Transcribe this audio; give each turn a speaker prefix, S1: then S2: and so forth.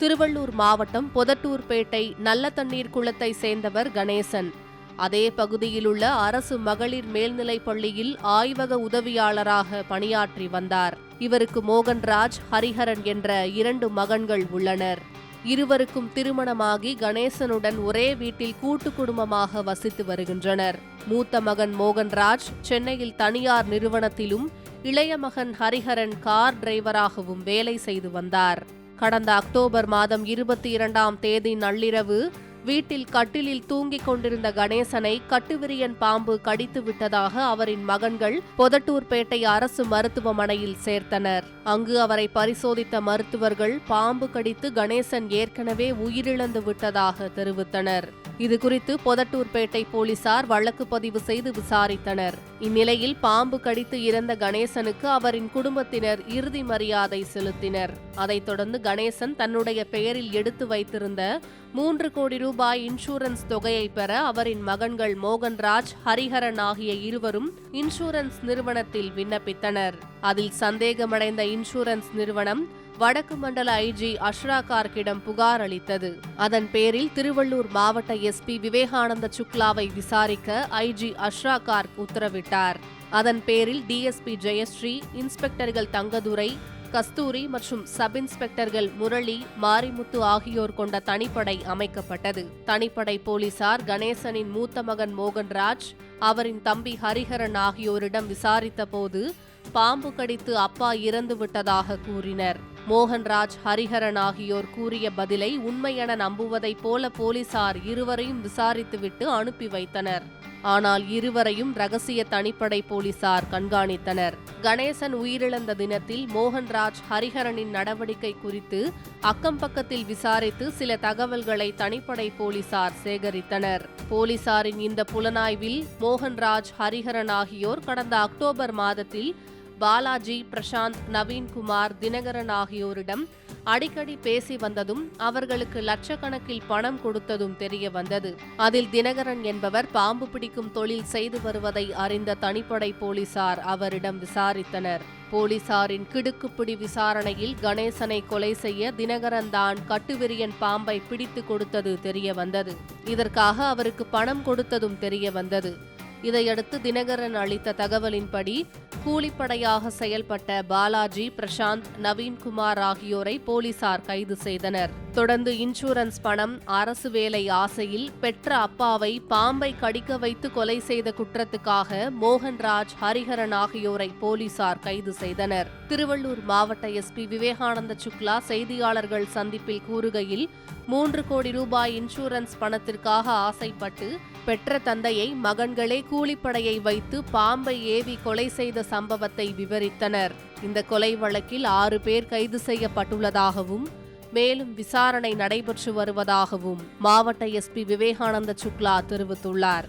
S1: திருவள்ளூர் மாவட்டம் பொதட்டூர்பேட்டை நல்ல தண்ணீர் குளத்தை சேர்ந்தவர் கணேசன். அதே பகுதியிலுள்ள அரசு மகளிர் மேல்நிலைப் பள்ளியில் ஆய்வக உதவியாளராக பணியாற்றி வந்தார். இவருக்கு மோகன்ராஜ் ஹரிஹரன் என்ற இரண்டு மகன்கள் உள்ளனர். இருவருக்கும் திருமணமாகி கணேசனுடன் ஒரே வீட்டில் கூட்டு குடும்பமாக வசித்து வருகின்றனர். மூத்த மகன் மோகன்ராஜ் சென்னையில் தனியார் நிறுவனத்திலும் இளைய மகன் ஹரிஹரன் கார் டிரைவராகவும் வேலை செய்து வந்தார். கடந்த அக்டோபர் மாதம் இருபத்தி இரண்டாம் தேதி நள்ளிரவு வீட்டில் கட்டிலில் தூங்கிக் கொண்டிருந்த கணேசனை கட்டுவிரியன் பாம்பு கடித்து விட்டதாக அவரின் மகன்கள் பொதட்டூர்பேட்டை அரசு மருத்துவமனையில் சேர்த்தனர். அங்கு அவரை பரிசோதித்த மருத்துவர்கள் பாம்பு கடித்து கணேசன் ஏற்கனவே உயிரிழந்து விட்டதாக தெரிவித்தனர். இதுகுறித்து பொதட்டூர்பேட்டை போலீசார் வழக்கு பதிவு செய்து விசாரித்தனர். இந்நிலையில் பாம்பு கடித்து இறந்த கணேசனுக்கு அவரின் குடும்பத்தினர் இறுதி மரியாதை செலுத்தினர். அதைத் தொடர்ந்து கணேசன் தன்னுடைய பெயரில் எடுத்து வைத்திருந்த மூன்று கோடி ரூபாய் இன்சூரன்ஸ் தொகையை பெற அவரின் மகன்கள் மோகன்ராஜ் ஹரிஹரன் ஆகிய இருவரும் இன்சூரன்ஸ் நிறுவனத்தில் விண்ணப்பித்தனர். அதில் சந்தேகமடைந்த இன்சூரன்ஸ் நிறுவனம் வடக்கு மண்டல ஐஜி அஷ்ரா கார்க்கிடம் புகார் அளித்தது. அதன் பேரில் திருவள்ளூர் மாவட்ட எஸ்பி விவேகானந்த சுக்லாவை விசாரிக்க ஐஜி அஷ்ரா கார்க் உத்தரவிட்டார். அதன் பேரில் டிஎஸ்பி ஜெயஸ்ரீ இன்ஸ்பெக்டர்கள் தங்கதுரை கஸ்தூரி மற்றும் சப் இன்ஸ்பெக்டர்கள் முரளி மாரிமுத்து ஆகியோர் கொண்ட தனிப்படை அமைக்கப்பட்டது. தனிப்படை போலீசார் கணேசனின் மூத்த மகன் மோகன்ராஜ் அவரின் தம்பி ஹரிஹரன் ஆகியோரிடம் விசாரித்த போது பாம்பு கடித்து அப்பா இறந்து விட்டதாக கூறினர். மோகன்ராஜ் ஹரிஹரன் ஆகியோர் கூறிய பதிலை உண்மையென நம்புவதைப் போல போலீசார் இருவரையும் விசாரித்துவிட்டு அனுப்பி வைத்தனர். ஆனால் இருவரையும் ரகசிய தனிப்படை போலீசார் கண்காணித்தனர். கணேசன் உயிரிழந்த தினத்தில் மோகன்ராஜ் ஹரிஹரனின் நடவடிக்கை குறித்து அக்கம் பக்கத்தில் விசாரித்து சில தகவல்களை தனிப்படை போலீசார் சேகரித்தனர். போலீசாரின் இந்த புலனாய்வில் மோகன்ராஜ் ஹரிஹரன் ஆகியோர் கடந்த அக்டோபர் மாதத்தில் பாலாஜி பிரசாந்த் நவீன்குமார் தினகரன் ஆகியோரிடம் அடிக்கடி பேசி வந்ததும் அவர்களுக்கு லட்சக்கணக்கில் பணம் கொடுத்ததும் தெரிய வந்தது. அதில் தினகரன் என்பவர் பாம்பு பிடிக்கும் தொழில் செய்து வருவதை அறிந்த தனிப்படை போலீசார் அவரிடம் விசாரித்தனர். போலீசாரின் கிடுக்குப்பிடி விசாரணையில் கணேசனை கொலை செய்ய தினகரன் தான் கட்டுவிரியன் பாம்பை பிடித்து கொடுத்தது தெரிய வந்தது. இதற்காக அவருக்கு பணம் கொடுத்ததும் தெரிய வந்தது. இதையடுத்து தினகரன் அளித்த தகவலின்படி கூலிப்படையாக செயல்பட்ட பாலாஜி பிரசாந்த் நவீன்குமார் ஆகியோரை போலீசார் கைது செய்தனர். தொடர்ந்து இன்சூரன்ஸ் பணம் அரசு வேலை ஆசையில் பெற்ற அப்பாவை பாம்பை கடிக்க வைத்து கொலை செய்த குற்றத்துக்காக மோகன்ராஜ் ஹரிஹரன் ஆகியோரை போலீசார் கைது செய்தனர். திருவள்ளூர் மாவட்ட எஸ்பி விவேகானந்த சுக்லா செய்தியாளர்கள் சந்திப்பில் கூறுகையில் மூன்று கோடி ரூபாய் இன்சூரன்ஸ் பணத்திற்காக ஆசைப்பட்டு பெற்ற தந்தையை மகன்களே கூலிப்படையை வைத்து பாம்பை ஏவி கொலை செய்த சம்பவத்தை விவரித்தனர். இந்த கொலை வழக்கில் ஆறு பேர் கைது செய்யப்பட்டுள்ளதாகவும் மேலும் விசாரணை நடைபெற்று வருவதாகவும் மாவட்ட எஸ்பி விவேகானந்த சுக்லா தெரிவித்துள்ளார்.